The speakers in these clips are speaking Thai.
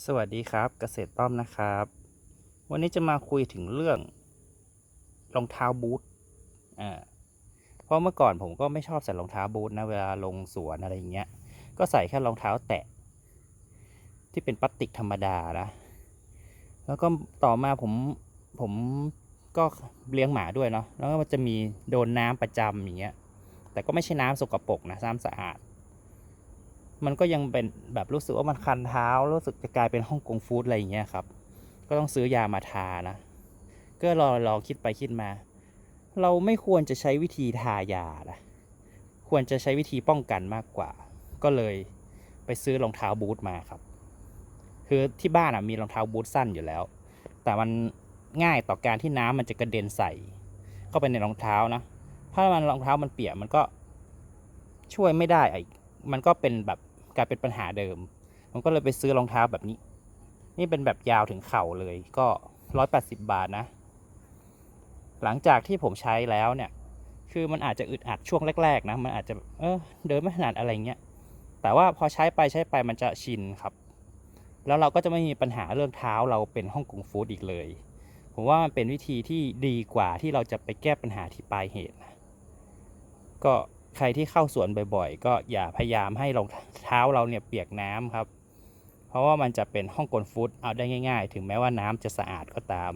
สวัสดีครับเกษตรต้อมนะครับ วันนี้จะมาคุยถึงเรื่องรองเท้าบูทอ่าเพราะเมื่อก่อนผมก็ไม่ชอบใส่รองเท้าบูทนะเวลาลงสวนอะไรอย่างเงี้ย ก็ใส่แค่รองเท้าแตะ ที่เป็นพลาสติกธรรมดานะ แล้วก็ต่อมาผมผมก็เลี้ยงหมาด้วยเนาะแล้วก็จะมีโดนน้ำประจำอย่างเงี้ย แต่ก็ไม่ใช่น้ำสกปรกนะน้ำสะอาด มันก็ยังเป็นแบบรู้สึกว่ามันคันเท้า รู้สึกจะกลายเป็นฮ่องกงฟู้ดอะไรอย่างเงี้ยครับ ก็ต้องซื้อยามาทานะ ก็รอรอคิดไปคิดมา เราไม่ควรจะใช้วิธีทายานะควรจะใช้วิธีป้องกันมากกว่า ก็เลยไปซื้อรองเท้าบูทมาครับ คือที่บ้านอะมีรองเท้าบูทสั้นอยู่แล้ว แต่มันง่ายต่อการที่น้ำมันจะกระเด็นใส่ เข้าไปในรองเท้านะ ถ้ามันรองเท้ามันเปียกมันก็ช่วยไม่ได้อีกมันก็เป็นแบบ กลายเป็นปัญหาเดิม ผมก็เลยไปซื้อรองเท้าแบบนี้ นี่เป็นแบบยาวถึงเข่าเลยก็ร้อยแปดสิบาทนะ หลังจากที่ผมใช้แล้วเนี่ย คือมันอาจจะอึดอัดช่วงแรก ๆ นะ มันอาจจะเออเดินไม่ถนัดอะไรเงี้ย แต่ว่าพอใช้ไปใช้ไปมันจะชินครับ แล้วเราก็จะไม่มีปัญหาเรื่องเท้าเราเป็นฮ่องกงฟู้ดอีกเลย ผมว่ามันเป็นวิธีที่ดีกว่าที่เราจะไปแก้ปัญหาที่ปลายเหตุนะก็ ใครที่เข้าสวนบ่อยๆ ก็อย่าพยายามให้รองเท้าเราเนี่ยเปียกน้ำครับ เพราะว่ามันจะเป็นห้องกลฟุตเอาได้ง่าย ๆ ถึงแม้ว่าน้ำจะสะอาดก็ตาม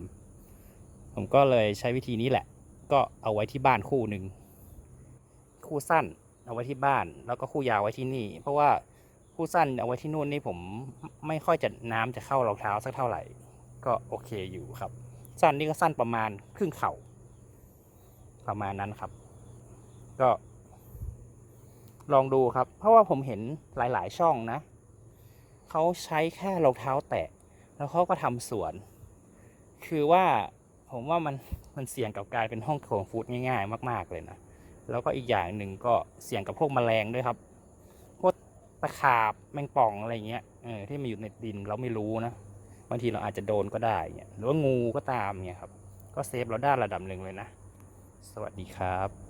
ผมก็เลยใช้วิธีนี้แหละ ก็เอาไว้ที่บ้านคู่หนึ่งคู่สั้นเอาไว้ที่บ้าน แล้วก็คู่ยาวไว้ที่นี่ เพราะว่าคู่สั้นเอาไว้ที่นู่นนี่ผมไม่ค่อยจะน้ำจะเข้ารองเท้าสักเท่าไหร่ ก็โอเคอยู่ครับ สั้นนี่ก็สั้นประมาณครึ่งเข่าประมาณนั้นครับ ก็ ลองดูครับ เพราะว่าผมเห็นหลายๆ ช่องนะ เขาใช้แค่รองเท้าแตะ แล้วเขาก็ทำสวน คือว่าผมว่ามันมันเสี่ยงกับการเป็นห้องโถงฟู้ดง่าย ๆ มาก ๆ เลยนะ แล้วก็อีกอย่างหนึ่งก็เสี่ยงกับพวกแมลงด้วยครับพวกตะขาบแมงป่องอะไรเงี้ยเออที่มันอยู่ในดินเราไม่รู้นะบางทีเราอาจจะโดนก็ได้เงี้ยหรือว่างูก็ตามเงี้ยครับ ก็เซฟเราได้ระดับหนึ่งเลยนะ สวัสดีครับ